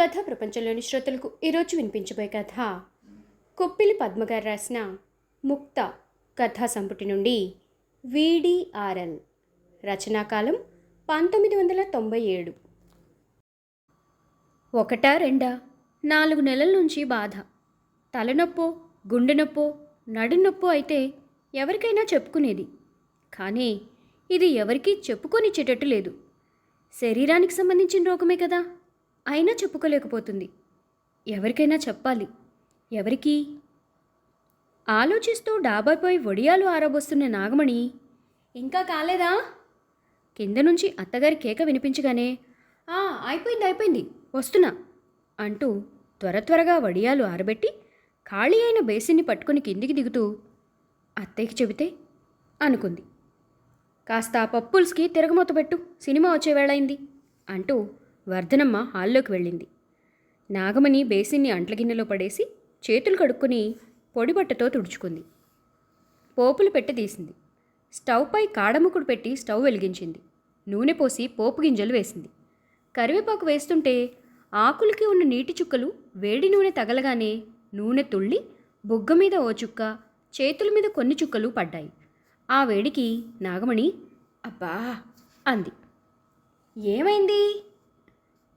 కథ ప్రపంచంలోని శ్రోతలకు ఈరోజు వినిపించబోయే కథ. కొప్పిలి పద్మగారు రాసిన ముక్త కథా సంపుటి నుండి విడిఆర్ఎల్ రచనాకాలం పంతొమ్మిది వందల తొంభై ఏడు. ఒకటా రెండా? నాలుగు నెలల నుంచి బాధ. తలనొప్పో గుండె నొప్పో నడునొప్పో అయితే ఎవరికైనా చెప్పుకునేది. కానీ ఇది ఎవరికీ చెప్పుకొనిచ్చేటట్టు లేదు. శరీరానికి సంబంధించిన రోగమే కదా. అయినా చెప్పుకోలేకపోతుంది. ఎవరికైనా చెప్పాలి. ఎవరికి? ఆలోచిస్తూ డాబాపై వడియాలు ఆరబోస్తున్న నాగమణి ఇంకా కాలేదా? కింద నుంచి అత్తగారి కేక వినిపించగానే "ఆ, అయిపోయింది అయిపోయింది వస్తున్నా అంటూ త్వర త్వరగా వడియాలు ఆరబెట్టి ఖాళీ అయిన బేసిన్ని పట్టుకుని కిందికి దిగుతూ అత్తయ్యకి చెబితే అనుకుంది. కాస్త పప్పుల్స్కి తిరగమూత పెట్టు సినిమా వచ్చేవేళింది అంటూ వర్ధనమ్మ హాల్లోకి వెళ్ళింది. నాగమణి బేసిన్ని అంట్ల గిన్నెలో పడేసి చేతులు కడుక్కుని పొడిబట్టతో తుడుచుకుంది. పోపులు పెట్టి తీసింది. స్టవ్పై కాడముకుడు పెట్టి స్టవ్ వెలిగించింది. నూనె పోసి పోపు గింజలు వేసింది. కరివేపాకు వేస్తుంటే ఆకులకి ఉన్న నీటి చుక్కలు వేడి నూనె తగలగానే నూనె తుళ్ళి బుగ్గ మీద ఓ చుక్క చేతుల మీద కొన్ని చుక్కలు పడ్డాయి. ఆ వేడికి నాగమణి అబ్బా అంది. ఏమైంది?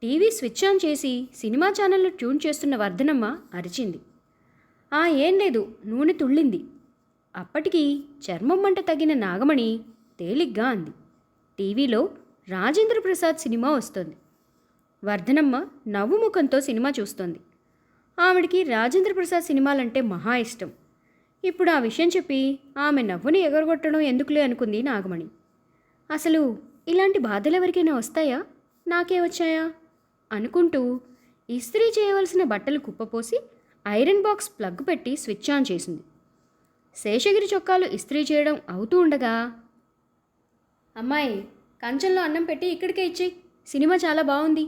టీవీ స్విచ్ ఆన్ చేసి సినిమా ఛానల్లో ట్యూన్ చేస్తున్న వర్ధనమ్మ అరిచింది. ఆ ఏం లేదు నూనె తుళ్ళింది. అప్పటికి చర్మం మంట తగిన నాగమణి తేలిగ్గా అంది. టీవీలో రాజేంద్ర ప్రసాద్ సినిమా వస్తోంది. వర్ధనమ్మ నవ్వు ముఖంతో సినిమా చూస్తోంది. ఆవిడికి రాజేంద్ర ప్రసాద్ సినిమాలంటే మహా ఇష్టం. ఇప్పుడు ఆ విషయం చెప్పి ఆమె నవ్వుని ఎగరగొట్టడం ఎందుకులే అనుకుంది నాగమణి. అసలు ఇలాంటి బాధలు ఎవరికైనా వస్తాయా? నాకే వచ్చాయా? అనుకుంటూ ఇస్త్రీ చేయవలసిన బట్టలు కుప్పపోసి ఐరన్ బాక్స్ ప్లగ్ పెట్టి స్విచ్ ఆన్ చేసింది. శేషగిరి చొక్కాలు ఇస్త్రీ చేయడం అవుతూ ఉండగా అమ్మాయి కంచంలో అన్నం పెట్టి ఇక్కడికే ఇచ్చి సినిమా చాలా బాగుంది.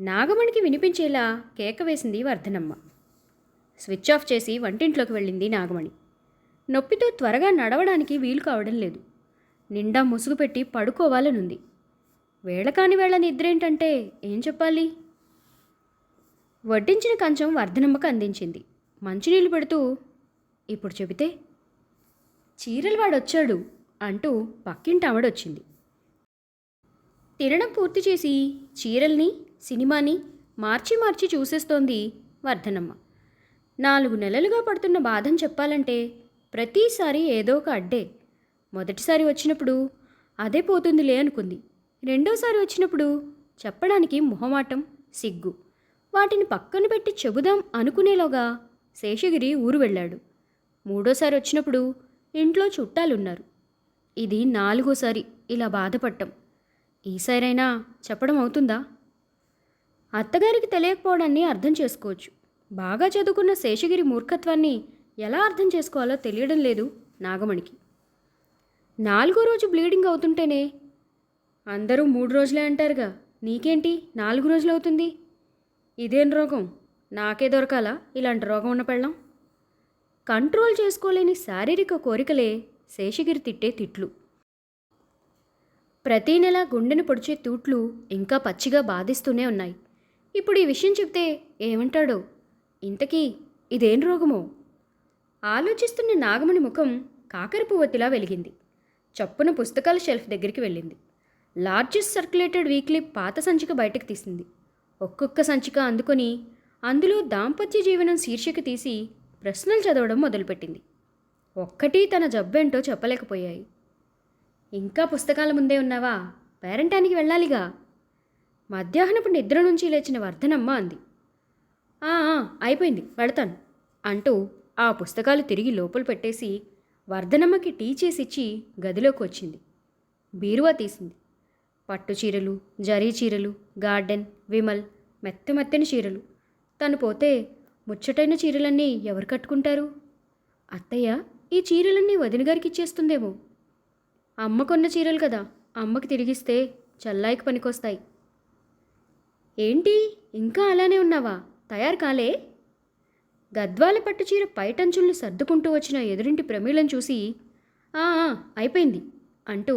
నాగమణికి వినిపించేలా కేక వేసింది వర్ధనమ్మ. స్విచ్ ఆఫ్ చేసి వంటింట్లోకి వెళ్ళింది నాగమణి. నొప్పితో త్వరగా నడవడానికి వీలు కావడం లేదు. నిండా ముసుగు పెట్టి పడుకోవాలనుంది. వేళకాని వేళ నిద్రేంటంటే ఏం చెప్పాలి? వడ్డించిన కంచం వర్ధనమ్మకు అందించింది. మంచినీళ్ళు పెడుతూ ఇప్పుడు చెబితే? చీరలవాడొచ్చాడు అంటూ పక్కింటి ఆవిడొచ్చింది తినడం పూర్తి చేసి చీరల్ని సినిమాని మార్చి మార్చి చూసేస్తోంది వర్ధనమ్మ. నాలుగు నెలలుగా పడుతున్న బాధను చెప్పాలంటే ప్రతిసారి ఏదో ఒక అడ్డే. మొదటిసారి వచ్చినప్పుడు అదే పోతుందిలే అనుకుంది. రెండోసారి వచ్చినప్పుడు చెప్పడానికి మొహమాటం సిగ్గు. వాటిని పక్కన పెట్టి చెబుదాం అనుకునేలోగా శేషగిరి ఊరు వెళ్ళాడు. మూడోసారి వచ్చినప్పుడు ఇంట్లో చుట్టాలున్నారు. ఇది నాలుగోసారి ఇలా బాధపడటం ఈసారైనా చెప్పడం అవుతుందా? అత్తగారికి తెలియకపోవడాన్ని అర్థం చేసుకోవచ్చు. బాగా చదువుకున్న శేషగిరి మూర్ఖత్వాన్ని ఎలా అర్థం చేసుకోవాలో తెలియడం లేదు నాగమణికి. నాలుగో రోజు బ్లీడింగ్ అవుతుంటేనే అందరూ మూడు రోజులే అంటారుగా. నీకేంటి? నాలుగు రోజులు అవుతుంది. ఇదేం రోగం? నాకే దొరకాలా? ఇలాంటి రోగం ఉన్న పెళ్ళం? కంట్రోల్ చేసుకోలేని శారీరక కోరికలే శేషగిరి తిట్టే తిట్లు. ప్రతీ నెల గుండెను పొడిచే తూట్లు ఇంకా పచ్చిగా బాధిస్తూనే ఉన్నాయి. ఇప్పుడు ఈ విషయం చెప్తే ఏమంటాడో? ఇంతకీ ఇదేం రోగమో? ఆలోచిస్తున్న నాగమణి ముఖం కాకరపువ్వొత్తిలా వెలిగింది. చప్పున పుస్తకాల షెల్ఫ్ దగ్గరికి వెళ్ళింది. లార్జెస్ట్ సర్క్యులేటెడ్ వీక్లీ పాత సంచిక బయటకు తీసింది. ఒక్కొక్క సంచిక అందుకొని అందులో దాంపత్య జీవనం శీర్షిక తీసి ప్రశ్నలు చదవడం మొదలుపెట్టింది. ఒక్కటి తన జబ్బేంటో చెప్పలేకపోయాయి. ఇంకా పుస్తకాల ముందే ఉన్నావా? పేరంటానికి వెళ్ళాలిగా? మధ్యాహ్నపు నిద్ర నుంచి లేచిన వర్ధనమ్మ అంది. "ఆ, అయిపోయింది వెళతాను అంటూ ఆ పుస్తకాలు తిరిగి లోపల పెట్టేసి వర్ధనమ్మకి టీ చేసిచ్చి గదిలోకి వచ్చింది. బీరువా తీసింది. పట్టు చీరలు జరీ చీరలు గార్డెన్ విమల్ మెత్త మెత్తని చీరలు. తను పోతే ముచ్చటైన చీరలన్నీ ఎవరు కట్టుకుంటారు? అత్తయ్య ఈ చీరలన్నీ వదిన గారికి ఇచ్చేస్తుందేమో. అమ్మ కొన్న చీరలు కదా అమ్మకి తిరిగిస్తే చల్లాయికి పనికొస్తాయి. ఏంటి ఇంకా అలానే ఉన్నావా? తయారు కాలే? గద్వాల పట్టుచీర పైటంచుల్ని సర్దుకుంటూ వచ్చిన ఎదురింటి ప్రమీళం చూసి ఆ, అయిపోయింది అంటూ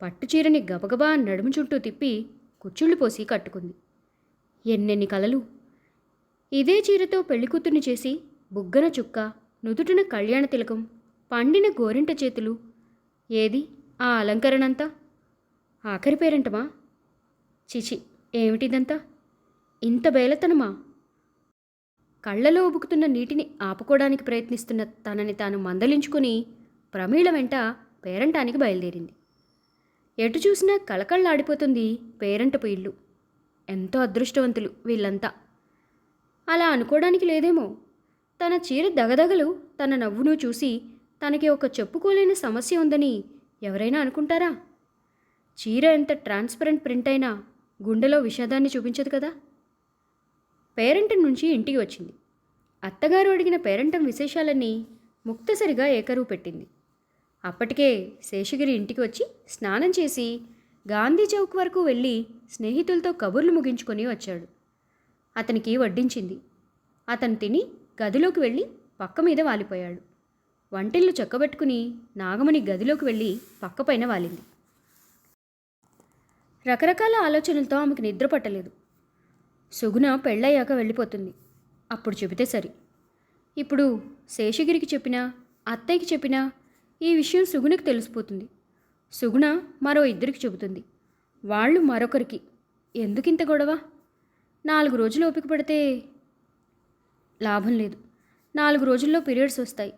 పట్టుచీరని గబగబా నడుము చుట్టూ తిప్పి కుచ్చుళ్ళు పోసి కట్టుకుంది. ఎన్నెన్ని కలలు! ఇదే చీరతో పెళ్ళికూతుర్ని చేసి బుగ్గన చుక్క నుదుటిన కళ్యాణ తిలకం పండిన గోరింట చేతులు. ఏది? ఆ అలంకరణంతా? ఆఖరి పేరంటమా? చిచి ఏమిటిదంతా? ఇంత బేలతనమా? కళ్ళలో ఉబుకుతున్న నీటిని ఆపుకోవడానికి ప్రయత్నిస్తున్న తనని తాను మందలించుకుని ప్రమీళ వెంట పేరంటానికి బయలుదేరింది. ఎటు చూసినా కళకళ్ళాడిపోతుంది పేరంటపు ఇల్లు. ఎంతో అదృష్టవంతులు వీళ్ళంతా. అలా అనుకోవడానికి లేదేమో. తన చీర దగదగలు తన నవ్వును చూసి తనకి ఒక చెప్పుకోలేని సమస్య ఉందని ఎవరైనా అనుకుంటారా? చీర ఎంత ట్రాన్స్పరెంట్ ప్రింట్ అయినా గుండెలో విషాదాన్ని చూపించదు కదా? పేరెంటం నుంచి ఇంటికి వచ్చింది. అత్తగారు అడిగిన పేరెంటం విశేషాలన్నీ ముక్తసరిగా ఏకరువు పెట్టింది. అప్పటికే శేషగిరి ఇంటికి వచ్చి స్నానం చేసి గాంధీ చౌక్ వరకు వెళ్ళి స్నేహితులతో కబుర్లు ముగించుకొని వచ్చాడు. అతనికి వడ్డించింది. అతను తిని గదిలోకి వెళ్ళి పక్క మీద వాలిపోయాడు. వంటిల్లు చక్కబెట్టుకుని నాగమణి గదిలోకి వెళ్ళి పక్కపైన వాలింది. రకరకాల ఆలోచనలతో ఆమెకు నిద్ర పట్టలేదు. సుగుణ పెళ్ళయ్యాక వెళ్ళిపోతుంది. అప్పుడు చెబితే సరి. ఇప్పుడు శేషగిరికి చెప్పినా అత్తయ్యకి చెప్పినా ఈ విషయం సుగుణకి తెలిసిపోతుంది. సుగుణ మరో ఇద్దరికి చెబుతుంది. వాళ్ళు మరొకరికి ఎందుకింత గొడవ? నాలుగు రోజులు ఓపిక పడితే లాభం లేదు. నాలుగు రోజుల్లో పీరియడ్స్ వస్తాయి.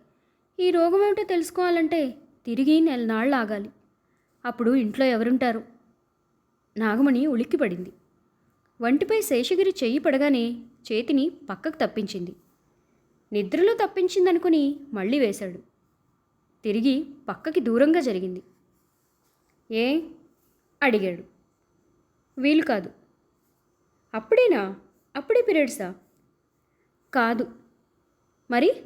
ఈ రోగం ఏమిటో తెలుసుకోవాలంటే తిరిగి నెల నాళ్ళు ఆగాలి. అప్పుడు ఇంట్లో ఎవరుంటారు? నాగమణి ఉలిక్కిపడింది. వంటిపై శేషగిరి చెయ్యి పడగానే చేతిని పక్కకు తప్పించింది. నిద్రలో తప్పించిందనుకుని మళ్ళీ వేశాడు. తిరిగి పక్కకి దూరంగా జరిగింది. ఏ? అడిగాడు. వీలు కాదు. అప్పుడేనా? అప్పుడే పీరియడ్సా? కాదు. మరి?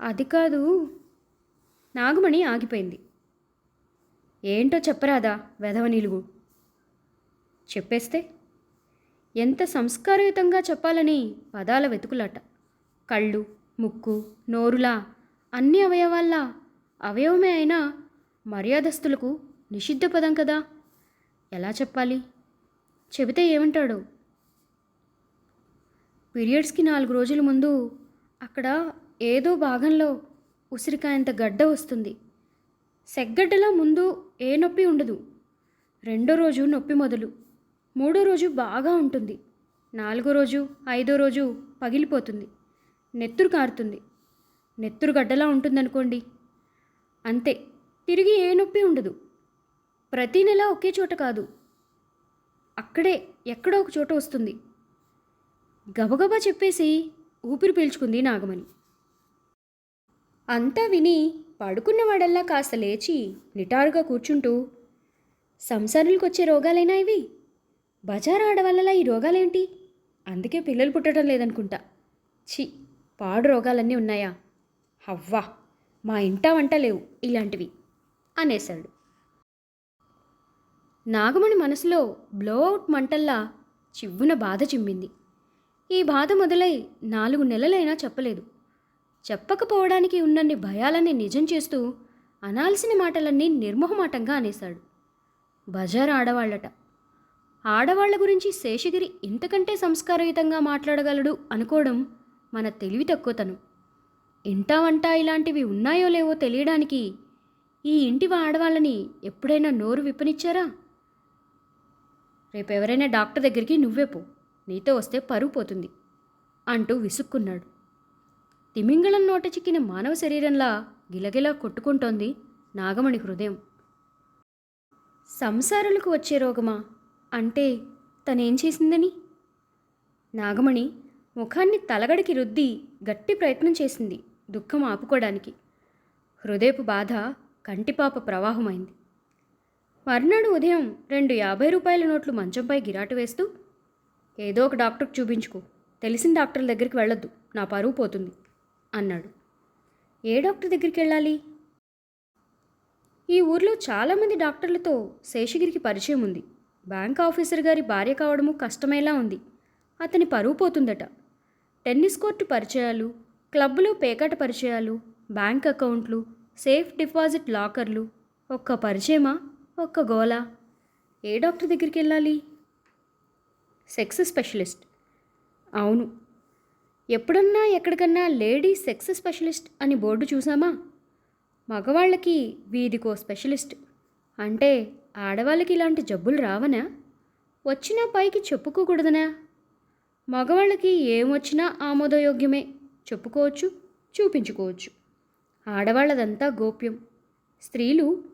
అది కాదు. నాగమణి ఆగిపోయింది. ఏంటో చెప్పరాదా వెధవ నిలుగు చెప్పేస్తే? ఎంత సంస్కారయుతంగా చెప్పాలని పదాల వెతుకులాట. కళ్ళు ముక్కు నోరులా అన్ని అవయవాల్లా అవయవమే అయినా మర్యాదస్తులకు నిషిద్ధ పదం కదా? ఎలా చెప్పాలి? చెబితే ఏమంటాడు? పీరియడ్స్కి నాలుగు రోజుల ముందు అక్కడ ఏదో భాగంలో ఉసిరికాయంత గడ్డ వస్తుంది. సెగ్గడ్డలా ముందు ఏ నొప్పి ఉండదు. రెండో రోజు నొప్పి మొదలు. మూడో రోజు బాగా ఉంటుంది. నాలుగో రోజు ఐదో రోజు పగిలిపోతుంది. నెత్తురు కారుతుంది. నెత్తురు గడ్డలా ఉంటుందనుకోండి. అంతే తిరిగి ఏ నొప్పి ఉండదు. ప్రతి నెల ఒకే చోట కాదు. అక్కడే ఎక్కడో ఒక చోట వస్తుంది. గబగబా చెప్పేసి ఊపిరి పీల్చుకుంది నాగమణి. అంతా విని పడుకున్నవాడల్లా కాస్త లేచి నిటారుగా కూర్చుంటూ సంసారాలకు వచ్చే రోగాలైనా ఇవి? బజారు ఆడవల్ల ఈ రోగాలేంటి? అందుకే పిల్లలు పుట్టడం లేదనుకుంటా. ఛీ పాడు రోగాలన్నీ ఉన్నాయా? అవ్వా మా ఇంట వంట లేవు ఇలాంటివి అనేశాడు. నాగమణి మనసులో బ్లోఅవుట్ మంటల్లా చివ్వున బాధ చిమ్మింది. ఈ బాధ మొదలై నాలుగు నెలలైనా చెప్పలేదు. చెప్పకపోవడానికి ఉన్నన్ని భయాలన్నీ నిజం చేస్తూ అనాల్సిన మాటలన్నీ నిర్మోహమాటంగా అనేశాడు. బజార్ ఆడవాళ్ళట. ఆడవాళ్ళ గురించి శేషగిరి ఇంతకంటే సంస్కారయుతంగా మాట్లాడగలడు అనుకోవడం మన తెలివి తక్కువతనం ఇంటా వంట ఇలాంటివి ఉన్నాయో లేవో తెలియడానికి ఈ ఇంటి ఆడవాళ్ళని ఎప్పుడైనా నోరు విప్పనిచ్చారా? రేపు ఎవరైనా డాక్టర్ దగ్గరికి నువ్వే పో నీతో వస్తే పరువు పోతుంది అంటూ విసుక్కున్నాడు. తిమింగళం నోట చిక్కిన మానవ శరీరంలా గిలగిలా కొట్టుకుంటోంది నాగమణి హృదయం. సంసారులకు వచ్చే రోగమా? అంటే తనేం చేసిందని? నాగమణి ముఖాన్ని తలగడికి రుద్ది గట్టి ప్రయత్నం చేసింది. దుఃఖం ఆపుకోవడానికి. హృదయపు బాధ కంటిపాప ప్రవాహమైంది. మర్నాడు ఉదయం రెండు యాభై రూపాయల నోట్లు మంచంపై గిరాటు వేస్తూ ఏదో ఒక డాక్టర్కి చూపించుకో తెలిసిన డాక్టర్ దగ్గరికి వెళ్ళొద్దు నా పరువు పోతుంది అన్నాడు. ఏ డాక్టర్ దగ్గరికి వెళ్ళాలి? ఈ ఊర్లో చాలామంది డాక్టర్లతో శేషగిరికి పరిచయం ఉంది. బ్యాంక్ ఆఫీసర్ గారి భార్య కావడము కష్టమేలా ఉంది. అతని పరువు పోతుందట. టెన్నిస్ కోర్టు పరిచయాలు క్లబ్లో పేకాట పరిచయాలు బ్యాంక్ అకౌంట్లు సేఫ్ డిపాజిట్ లాకర్లు ఒక్క పరిచయమా? ఒక్క గోల? ఏ డాక్టర్ దగ్గరికి వెళ్ళాలి? Sex specialist. అవును. ఎప్పుడన్నా ఎక్కడికన్నా లేడీ సెక్స్ స్పెషలిస్ట్ అని బోర్డు చూసామా? మగవాళ్ళకి వీధికో స్పెషలిస్ట్. అంటే ఆడవాళ్ళకి ఇలాంటి జబ్బులు రావనా? వచ్చినా పైకి చెప్పుకోకూడదనా? మగవాళ్ళకి ఏమొచ్చినా ఆమోదయోగ్యమే. చెప్పుకోవచ్చు చూపించుకోవచ్చు. ఆడవాళ్ళదంతా గోప్యం. స్త్రీలు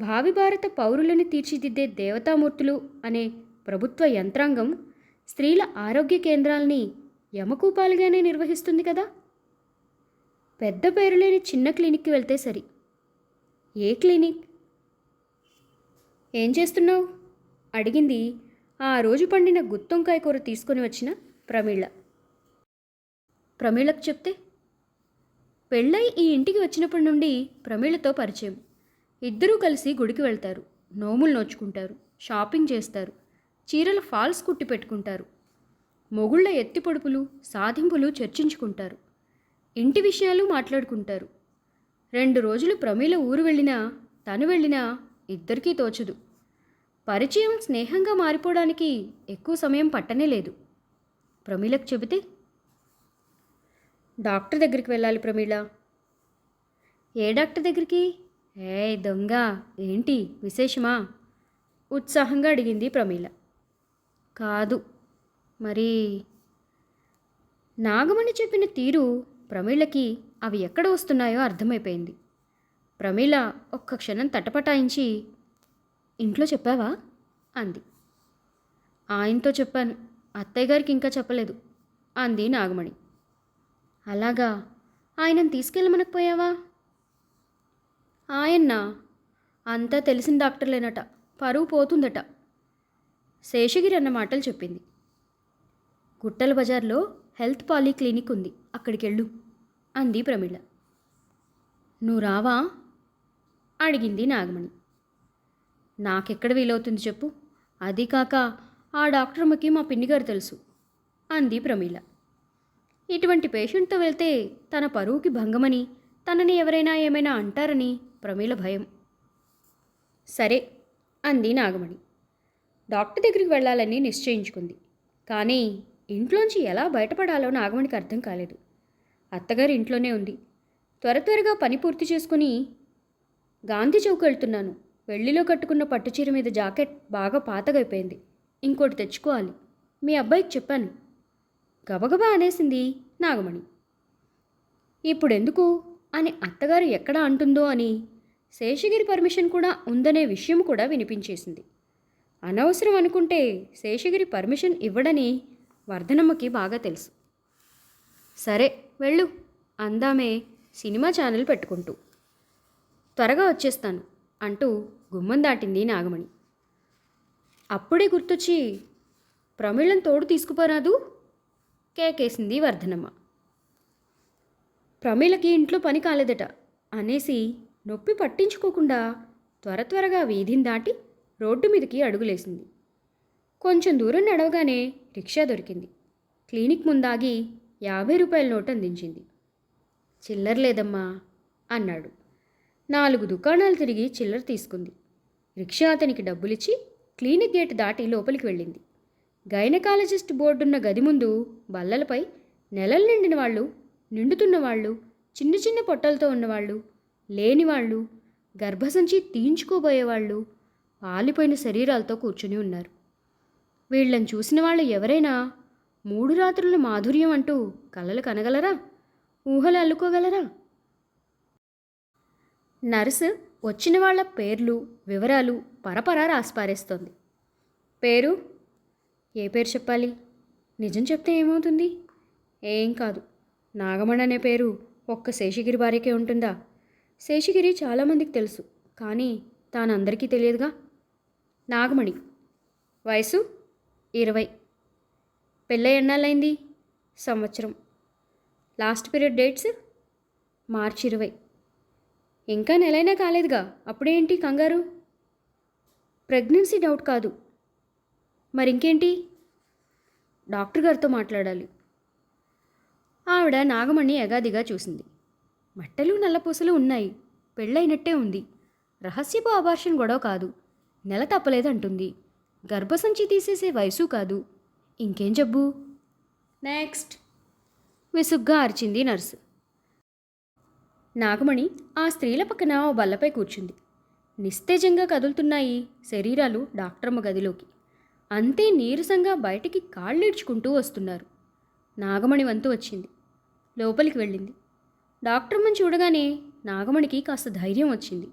భావి భారత పౌరులను తీర్చిదిద్దే దేవతామూర్తులు అనే ప్రభుత్వ యంత్రాంగం స్త్రీల ఆరోగ్య కేంద్రాల్ని యమకూపాలుగానే నిర్వహిస్తుంది కదా? పెద్ద పేరు లేని చిన్న క్లినిక్కి వెళ్తే సరి. ఏ క్లినిక్? ఏం చేస్తున్నావు? అడిగింది ఆ రోజు పండిన గుత్తొంకాయ కూర తీసుకొని వచ్చిన ప్రమీళ. ప్రమీళకు చెప్తే పెళ్ళై ఈ ఇంటికి వచ్చినప్పటి నుండి ప్రమీళతో పరిచయం. ఇద్దరూ కలిసి గుడికి వెళ్తారు. నోములు నోచుకుంటారు. షాపింగ్ చేస్తారు. చీరల ఫాల్స్ కుట్టి పెట్టుకుంటారు. మొగుళ్ళ ఎత్తి పొడుపులు సాధింపులు చర్చించుకుంటారు. ఇంటి విషయాలు మాట్లాడుకుంటారు. రెండు రోజులు ప్రమీల ఊరు వెళ్ళినా తను వెళ్ళినా ఇద్దరికీ తోచదు. పరిచయం స్నేహంగా మారిపోవడానికి ఎక్కువ సమయం పట్టనే లేదు. ప్రమీలకు చెబితే డాక్టర్ దగ్గరికి వెళ్ళాలి ప్రమీళ ఏ డాక్టర్ దగ్గరికి? ఏ దొంగ. ఏంటి? విశేషమా? ఉత్సాహంగా అడిగింది ప్రమీళ కాదు. మరి నాగమణి చెప్పిన తీరు ప్రమీళకి అవి ఎక్కడ వస్తున్నాయో అర్థమైపోయింది. ప్రమీళ ఒక్క క్షణం తటపటాయించి ఇంట్లో చెప్పావా? అంది. ఆయనతో చెప్పాను. అత్తయ్య గారికి ఇంకా చెప్పలేదు అంది నాగమణి. అలాగా. ఆయనను తీసుకెళ్ళమనకపోయావా? ఆయన్న అంతా తెలిసిన డాక్టర్లేనట. పరువు పోతుందట. శేషగిరి అన్న మాటలు చెప్పింది. గుట్టల బజార్లో హెల్త్ పాలీ క్లినిక్ ఉంది. అక్కడికి వెళ్ళు అంది ప్రమీళ నువ్వు రావా? అడిగింది నాగమణి. నాకెక్కడ వీలవుతుంది చెప్పు. అది కాక ఆ డాక్టర్ అమ్మకి మా పిన్నిగారు తెలుసు అంది ప్రమీళ ఇటువంటి పేషెంట్తో వెళ్తే తన పరువుకి భంగమని తనని ఎవరైనా ఏమైనా అంటారని ప్రమీల భయం. సరే అంది నాగమణి. డాక్టర్ దగ్గరికి వెళ్ళాలని నిశ్చయించుకుంది. కానీ ఇంట్లోంచి ఎలా బయటపడాలో నాగమణికి అర్థం కాలేదు. అత్తగారు ఇంట్లోనే ఉంది. త్వర త్వరగా పని పూర్తి చేసుకుని గాంధీ చౌక్ వెళ్తున్నాను. వెళ్ళిలో కట్టుకున్న పట్టుచీర మీద జాకెట్ బాగా పాతగైపోయింది. ఇంకోటి తెచ్చుకోవాలి. మీ అబ్బాయికి చెప్పాను. గబగబా అనేసింది నాగమణి. ఇప్పుడెందుకు? అని అత్తగారు ఎక్కడ అంటుందో అని శేషగిరి పర్మిషన్ కూడా ఉందనే విషయం కూడా వినిపించేసింది. అనవసరం అనుకుంటే శేషగిరి పర్మిషన్ ఇవ్వడని వర్ధనమ్మకి బాగా తెలుసు. సరే వెళ్ళు. అందామే సినిమా ఛానల్ పెట్టుకుంటూ. త్వరగా వచ్చేస్తాను అంటూ గుమ్మం దాటింది నాగమణి. అప్పుడే గుర్తొచ్చి ప్రమీళం తోడు తీసుకుపోరాదు? కేకేసింది వర్ధనమ్మ. ప్రమీలకి ఇంట్లో పని కాలేదట. అనేసి నొప్పి పట్టించుకోకుండా త్వర త్వరగా వీధిని దాటి రోడ్డు మీదకి అడుగులేసింది. కొంచెం దూరం నడవగానే రిక్షా దొరికింది. క్లినిక్ ముందాగి యాభై రూపాయల నోటు అందించింది. చిల్లర లేదమ్మా అన్నాడు. నాలుగు దుకాణాలు తిరిగి చిల్లర తీసుకుంది. రిక్షా అతనికి డబ్బులిచ్చి క్లినిక్ గేట్ దాటి లోపలికి వెళ్ళింది. గైనకాలజిస్ట్ బోర్డున్న గది ముందు బల్లలపై నెలలు నిండిన వాళ్ళు నిండుతున్న వాళ్ళు చిన్న చిన్న పొట్టలతో ఉన్నవాళ్ళు లేనివాళ్ళు గర్భసంచి తీయించుకోబోయేవాళ్ళు పాలిపోయిన శరీరాలతో కూర్చుని ఉన్నారు. వీళ్ళని చూసిన వాళ్ళు ఎవరైనా మూడు రాత్రుల మాధుర్యం అంటూ కలలు కనగలరా? ఊహలు అల్లుకోగలరా? నర్సు వచ్చిన వాళ్ళ పేర్లు వివరాలు పరపరా రాసిపారేస్తోంది పేరు ఏ పేరు చెప్పాలి? నిజం చెప్తే ఏమవుతుంది? ఏం కాదు. నాగమణి అనే పేరు ఒక్క శేషగిరి భార్యకే ఉంటుందా? శేషగిరి చాలామందికి తెలుసు కానీ తాను అందరికీ తెలియదుగా? నాగమణి. వయసు? ఇరవై. పెళ్ళై ఎన్నాళ్ళైంది సంవత్సరం. Last period dates? మార్చి ఇరవై. ఇంకా నెలైనా కాలేదుగా? అప్పుడేంటి కంగారు? ప్రెగ్నెన్సీ డౌట్ కాదు. మరి ఇంకేంటి డాక్టర్ గారితో మాట్లాడాలి. ఆవిడ నాగమణి ఎగాదిగా చూసింది. మట్టలు నల్లపూసలు ఉన్నాయి. పెళ్ళైనట్టే ఉంది. రహస్యపు అబార్షన్ గొడవ కాదు. నెల తప్పలేదంటుంది. గర్భసంచి తీసేసే వయసు కాదు. ఇంకేం జబ్బు? నెక్స్ట్. విసుగ్గా అరిచింది నర్సు. నాగమణి ఆ స్త్రీల పక్కన ఓ బల్లపై కూర్చుంది. నిస్తేజంగా కదులుతున్నాయి శరీరాలు డాక్టరమ్మ గదిలోకి. అంతే నీరసంగా బయటికి కాళ్ళీడ్చుకుంటూ వస్తున్నారు. నాగమణి వంతు వచ్చింది. లోపలికి వెళ్ళింది. డాక్టరమ్మని చూడగానే నాగమణికి కాస్త ధైర్యం వచ్చింది.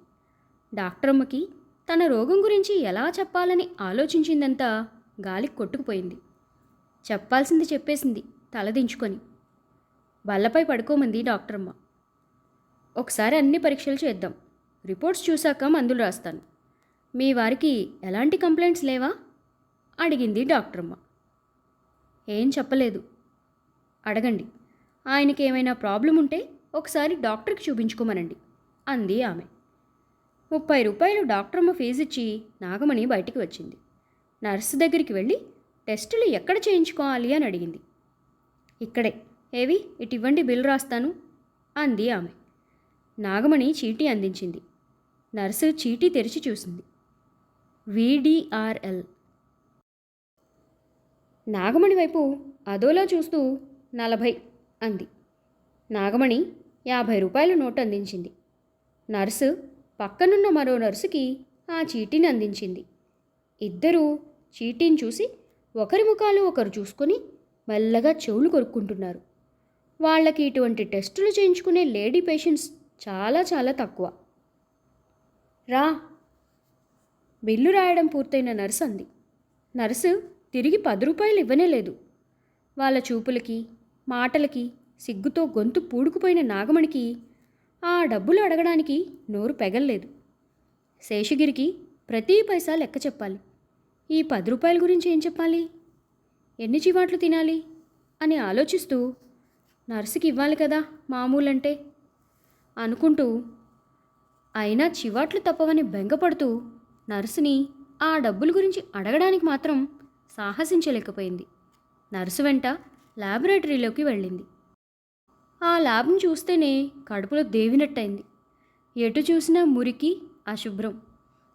డాక్టరమ్మకి తన రోగం గురించి ఎలా చెప్పాలని ఆలోచించిందంతా గాలికి కొట్టుకుపోయింది. చెప్పాల్సింది చెప్పేసింది తలదించుకొని బల్లపై పడుకోమంది డాక్టరమ్మ ఒకసారి అన్ని పరీక్షలు చేద్దాం. రిపోర్ట్స్ చూశాక మందులు రాస్తాను. మీ వారికి ఎలాంటి కంప్లైంట్స్ లేవా? అడిగింది డాక్టరమ్మ. ఏం చెప్పలేదు. అడగండి. ఆయనకి ఏమైనా ప్రాబ్లం ఉంటే ఒకసారి డాక్టర్కి చూపించుకోమనండి అంది ఆమె. ముప్పై రూపాయలు డాక్టరమ్మ ఫీజు ఇచ్చి నాగమణి బయటికి వచ్చింది. నర్సు దగ్గరికి వెళ్ళి టెస్టులు ఎక్కడ చేయించుకోవాలి అని అడిగింది. ఇక్కడే. ఏవి? ఇటు ఇవ్వండి బిల్ రాస్తాను అంది ఆమె. నాగమణి చీటీ అందించింది. నర్సు చీటీ తెరిచి చూసింది. విడిఆర్ఎల్. నాగమణి వైపు అదోలా చూస్తూ నలభై అంది. నాగమణి యాభై రూపాయల నోటు అందించింది. నర్సు పక్కనున్న మరో నర్సుకి ఆ చీటీని అందించింది. ఇద్దరూ చీటీని చూసి ఒకరి ముఖాలు ఒకరు చూసుకొని మెల్లగా చెవులు కొరుక్కుంటున్నారు. వాళ్ళకి ఇటువంటి టెస్టులు చేయించుకునే లేడీ పేషెంట్స్ చాలా చాలా తక్కువ. రా. బిల్లు రాయడం పూర్తయిన నర్సు అంది. నర్సు తిరిగి పది రూపాయలు ఇవ్వనే లేదు. వాళ్ళ చూపులకి మాటలకి సిగ్గుతో గొంతు పూడుకుపోయిన నాగమణికి ఆ డబ్బులు అడగడానికి నోరు పెగల్లేదు. శేషగిరికి ప్రతి పైసా లెక్క చెప్పాలి. ఈ పది రూపాయల గురించి ఏం చెప్పాలి? ఎన్ని చివాట్లు తినాలి? అని ఆలోచిస్తూ నర్సుకి ఇవ్వాలి కదా మామూలంటే? అనుకుంటూ అయినా చివాట్లు తప్పవని బెంగపడుతూ నర్సుని ఆ డబ్బుల గురించి అడగడానికి మాత్రం సాహసించలేకపోయింది. నర్సు వెంట ల్యాబొరేటరీలోకి వెళ్ళింది. ఆ ల్యాబ్ను చూస్తేనే కడుపులో దేవినట్టయింది. ఎటు చూసినా మురికి అశుభ్రం.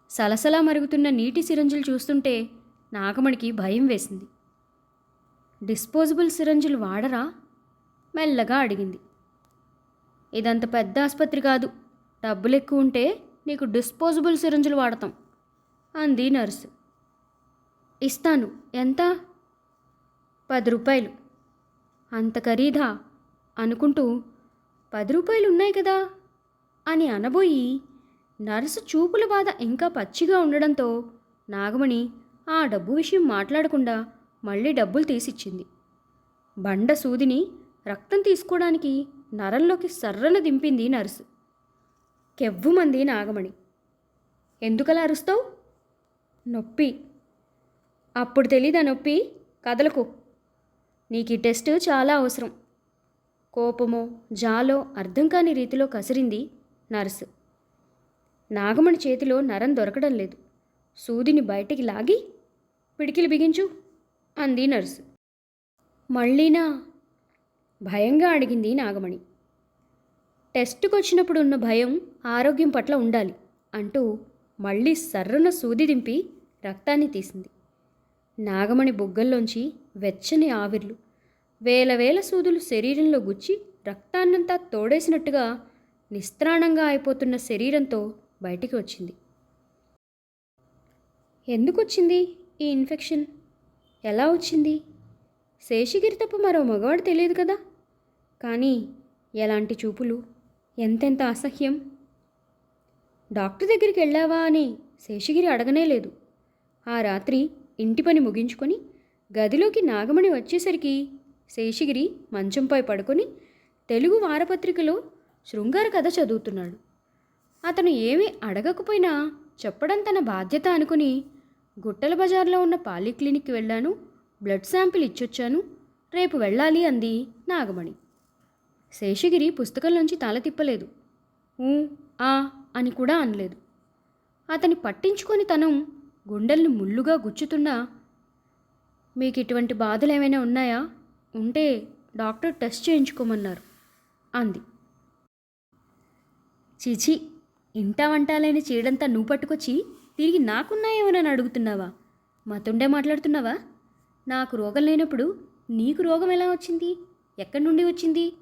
సలసలా మరుగుతున్న నీటి సిరంజులు చూస్తుంటే నాగమణికి భయం వేసింది. డిస్పోజబుల్ సిరంజులు వాడరా? మెల్లగా అడిగింది. ఇదంత పెద్ద ఆసుపత్రి కాదు. డబ్బులు ఎక్కువ ఉంటే నీకు డిస్పోజబుల్ సిరంజులు వాడతాం అంది నర్సు. ఇస్తాను. ఎంత? పది రూపాయలు. అంత ఖరీదా? అనుకుంటూ పది రూపాయలు ఉన్నాయి కదా? అని అనబోయి నర్సు చూపుల బాధ ఇంకా పచ్చిగా ఉండడంతో నాగమణి ఆ డబ్బు విషయం మాట్లాడకుండా మళ్ళీ డబ్బులు తీసిచ్చింది. బండ సూదిని రక్తం తీసుకోవడానికి నరంలోకి సర్రన దింపింది నర్సు. కెవ్వుమంది నాగమణి. ఎందుకలా అరుస్తావు? నొప్పి. అప్పుడు తెలీదా నొప్పి? కదలకు. నీకు ఈ టెస్ట్ చాలా అవసరం. కోపమో జాలో అర్థం కాని రీతిలో కసిరింది నర్సు. నాగమణి చేతిలో నరం దొరకడం లేదు. సూదిని బయటికి లాగి పిడికిలు బిగించు అంది నర్సు. మళ్ళీనా? భయంగా అడిగింది నాగమణి. టెస్టుకు వచ్చినప్పుడు ఉన్న భయం ఆరోగ్యం పట్ల ఉండాలి అంటూ మళ్ళీ సర్రున సూది దింపి రక్తాన్ని తీసింది. నాగమణి బుగ్గల్లోంచి వెచ్చని ఆవిర్లు. వేల వేల సూదులు శరీరంలో గుచ్చి రక్తాన్నంతా తోడేసినట్టుగా నిస్త్రాణంగా అయిపోతున్న శరీరంతో బయటికి వచ్చింది. ఎందుకు వచ్చింది ఈ ఇన్ఫెక్షన్? ఎలా వచ్చింది? శేషగిరి తప్ప మరో మగవాడు తెలియదు కదా? కానీ ఎలాంటి చూపులు? ఎంతెంత అసహ్యం? డాక్టర్ దగ్గరికి వెళ్ళావా అని శేషగిరి అడగనే లేదు. ఆ రాత్రి ఇంటి పని ముగించుకొని గదిలోకి నాగమణి వచ్చేసరికి శేషగిరి మంచంపై పడుకొని తెలుగు వారపత్రికలో శృంగార కథ చదువుతున్నాడు. అతను ఏమీ అడగకపోయినా చెప్పడం తన బాధ్యత అనుకుని గుట్టల బజార్లో ఉన్న పాలిక్లినిక్కి వెళ్ళాను బ్లడ్ శాంపిల్ ఇచ్చొచ్చాను రేపు వెళ్ళాలి అంది నాగమణి. శేషగిరి పుస్తకంలోంచి తల తిప్పలేదు. ఊ ఆ అని కూడా అనలేదు. అతని పట్టించుకొని తనం గుండెల్ని ముల్లుగా గుచ్చుతున్నా మీకు ఇటువంటి బాధలు ఏమైనా ఉన్నాయా? ఉంటే డాక్టర్ టెస్ట్ చేయించుకోమన్నారు అంది. చీచి ఇంటా వంటాలైన చీడంతా నువ్వు పట్టుకొచ్చి తిరిగి నాకున్నాయేమోనని అడుగుతున్నావా? మతుండే మాట్లాడుతున్నావా? నాకు రోగం లేనప్పుడు నీకు రోగం ఎలా వచ్చింది? ఎక్కడి నుండి వచ్చింది?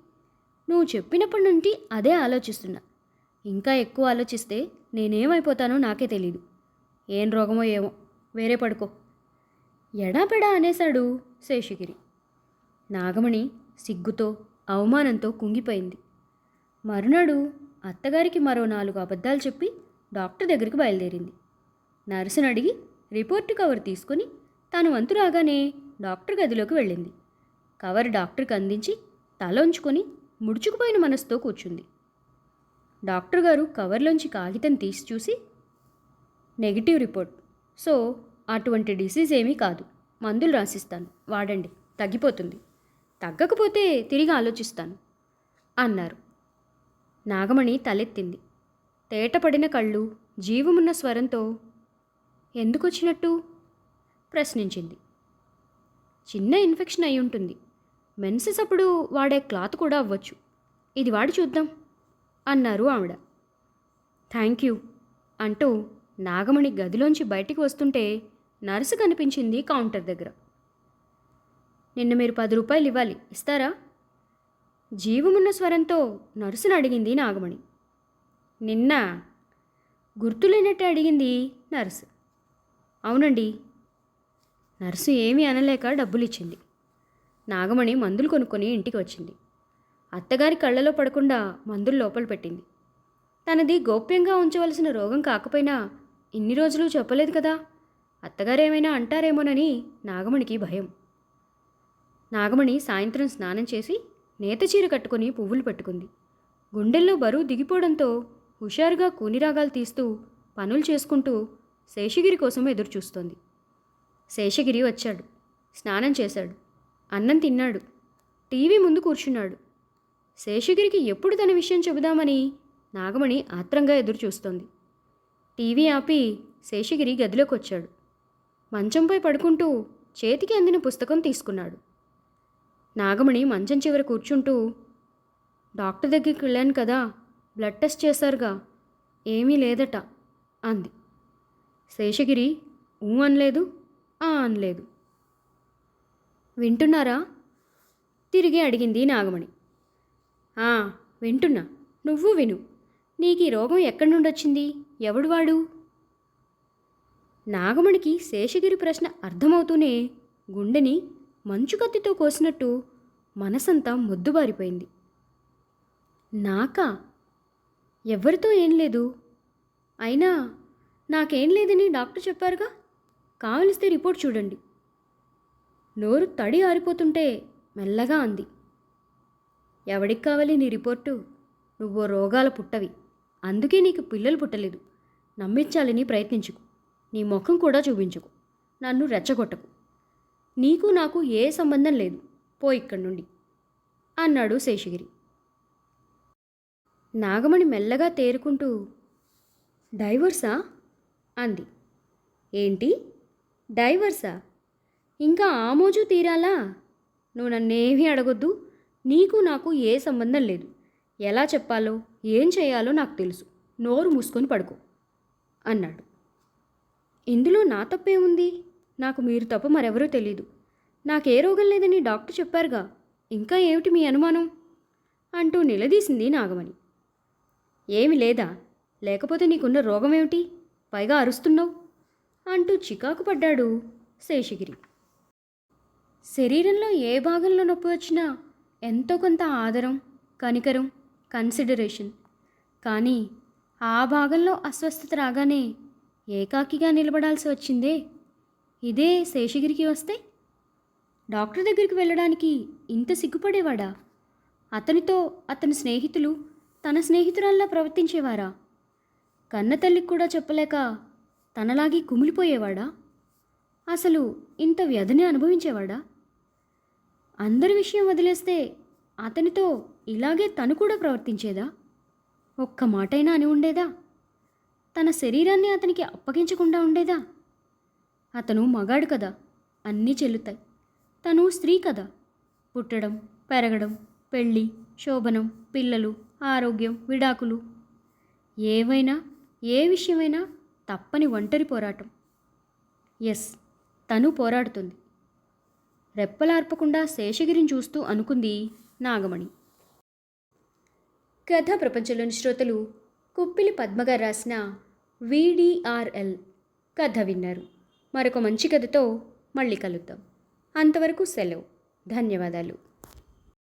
నువ్వు చెప్పినప్పటి నుండి అదే ఆలోచిస్తున్నా. ఇంకా ఎక్కువ ఆలోచిస్తే నేనేమైపోతానో నాకే తెలీదు. ఏం రోగమో ఏమో వేరే పడుకో. ఎడాపెడా అనేశాడు శేషగిరి. నాగమణి సిగ్గుతో అవమానంతో కుంగిపోయింది. మరునాడు అత్తగారికి మరో నాలుగు అబద్ధాలు చెప్పి డాక్టర్ దగ్గరికి బయలుదేరింది. నర్సును అడిగి రిపోర్టు కవర్ తీసుకుని తాను వంతు రాగానే డాక్టర్ గదిలోకి వెళ్ళింది. కవర్ డాక్టర్కి అందించి తల ఉంచుకొని ముడుచుకుపోయిన మనసుతో కూర్చుంది. డాక్టర్ గారు కవర్లోంచి కాగితం తీసి చూసి నెగిటివ్ రిపోర్ట్. సో అటువంటి డిసీజ్ ఏమీ కాదు. మందులు రాసిస్తాను. వాడండి. తగ్గిపోతుంది. తగ్గకపోతే తిరిగి ఆలోచిస్తాను. అన్నారు. నాగమణి తలెత్తింది. తేటపడిన కళ్ళు జీవమున్న స్వరంతో ఎందుకొచ్చినట్టు? ప్రశ్నించింది. చిన్న ఇన్ఫెక్షన్ అయి ఉంటుంది మెన్సెస్ అప్పుడు వాడే క్లాత్ కూడా అవ్వచ్చు. ఇది వాడి చూద్దాం. అన్నారు ఆవిడ. థ్యాంక్ యూ అంటూ నాగమణి గదిలోంచి బయటికి వస్తుంటే నర్సు కనిపించింది కౌంటర్ దగ్గర. నిన్న మీరు పది రూపాయలు ఇవ్వాలి ఇస్తారా? జీవమున్న స్వరంతో నర్సును అడిగింది నాగమణి. నిన్న గుర్తులేనట్టు అడిగింది నర్సు. అవునండి నర్సు ఏమీ అనలేక డబ్బులిచ్చింది. నాగమణి మందులు కొనుక్కొని ఇంటికి వచ్చింది. అత్తగారి కళ్ళలో పడకుండా మందులు లోపల పెట్టింది. తనది గోప్యంగా ఉంచవలసిన రోగం కాకపోయినా ఇన్ని రోజులు చెప్పలేదు కదా. అత్తగారేమైనా అంటారేమోనని నాగమణికి భయం. నాగమణి సాయంత్రం స్నానం చేసి నేత చీర కట్టుకుని పువ్వులు పెట్టుకుంది. గుండెల్లో బరువు దిగిపోవడంతో హుషారుగా కూనిరాగాలు తీస్తూ పనులు చేసుకుంటూ శేషగిరి కోసం ఎదురుచూస్తోంది. శేషగిరి వచ్చాడు. స్నానం చేశాడు. అన్నం తిన్నాడు. టీవీ ముందు కూర్చున్నాడు. శేషగిరికి ఎప్పుడు తన విషయం చెబుదామని నాగమణి ఆత్రంగా ఎదురు చూస్తోంది టీవీ ఆపి శేషగిరి గదిలోకి వచ్చాడు మంచంపై పడుకుంటూ చేతికి అందిన పుస్తకం తీసుకున్నాడు. నాగమణి మంచం చివర కూర్చుంటూ డాక్టర్ దగ్గరికి వెళ్ళాను కదా బ్లడ్ టెస్ట్ చేశారుగా ఏమీ లేదట అంది. శేషగిరి ఊ అనలేదు ఆ అనలేదు. వింటున్నారా? తిరిగి అడిగింది నాగమణి. వింటున్నా. నువ్వు విను. నీకు ఈ రోగం ఎక్కడి నుండి వచ్చింది ఎవడు వాడు? నాగమణికి శేషగిరి ప్రశ్న అర్థమవుతూనే గుండెని మంచు కత్తితో కోసినట్టు మనసంతా మొద్దుబారిపోయింది. నాకా? ఎవరితో ఏం లేదు? అయినా నాకేం లేదని డాక్టర్ చెప్పారుగా? కావలిస్తే రిపోర్ట్ చూడండి. నోరు తడి ఆరిపోతుంటే మెల్లగా అంది. ఎవడికి కావాలి నీ రిపోర్టు? నువ్వు రోగాల పుట్టవి. అందుకే నీకు పిల్లలు పుట్టలేదు. నమ్మించాలని ప్రయత్నించుకు. నీ ముఖం కూడా చూపించుకు. నన్ను రెచ్చగొట్టకు. నీకు నాకు ఏ సంబంధం లేదు. పో ఇక్కడి నుండి. అన్నాడు శేషగిరి. నాగమణి మెల్లగా తేరుకుంటూ డైవర్సా? అంది. ఏంటి? డైవర్సా? ఇంకా ఆమోజు తీరాలా? నువ్వు నన్నేమీ అడగొద్దు. నీకు నాకు ఏ సంబంధం లేదు. ఎలా చెప్పాలో ఏం చేయాలో నాకు తెలుసు. నోరు మూసుకొని పడుకో. అన్నాడు. ఇందులో నా తప్పే ఉంది నాకు మీరు తప్ప మరెవరూ తెలీదు. నాకే రోగం లేదని డాక్టర్ చెప్పారుగా ఇంకా ఏమిటి మీ అనుమానం? అంటూ నిలదీసింది నాగమణి. ఏమి లేదా? లేకపోతే నీకున్న రోగం ఏమిటి పైగా అరుస్తున్నావు? అంటూ చికాకు పడ్డాడు శేషగిరి. శరీరంలో ఏ భాగంలో నొప్పి వచ్చినా ఎంతో కొంత ఆదరం కనికరం కన్సిడరేషన్ కానీ ఆ భాగంలో అస్వస్థత రాగానే ఏకాకిగా నిలబడాల్సి వచ్చిందే. ఇదే శేషగిరికి వస్తే? డాక్టర్ దగ్గరికి వెళ్ళడానికి ఇంత సిగ్గుపడేవాడా? అతనితో అతని స్నేహితులు తన స్నేహితురాల్లా ప్రవర్తించేవారా? కన్నతల్లికి కూడా చెప్పలేక తనలాగే కుమిలిపోయేవాడా? అసలు ఇంత వ్యధని అనుభవించేవాడా? అందరి విషయం వదిలేస్తే అతనితో ఇలాగే తను కూడా ప్రవర్తించేదా? ఒక్క మాటైనా అని ఉండేదా? తన శరీరాన్ని అతనికి అప్పగించకుండా ఉండేదా? అతను మగాడు కదా అన్నీ చెల్లుతాయి. తను స్త్రీ కదా. పుట్టడం పెరగడం పెళ్ళి శోభనం పిల్లలు ఆరోగ్యం విడాకులు. ఏవైనా ఏ విషయమైనా తప్పని ఒంటరి పోరాటం. ఎస్ తను పోరాడుతుంది. రెప్పలార్పకుండా శేషగిరిని చూస్తూ అనుకుంది నాగమణి. కథ ప్రపంచంలోని శ్రోతలు కుప్పిలి పద్మగారు రాసిన విడిఆర్ఎల్ కథ విన్నారు. మరొక మంచి కథతో మళ్ళీ కలుద్దాం. అంతవరకు సెలవు. ధన్యవాదాలు.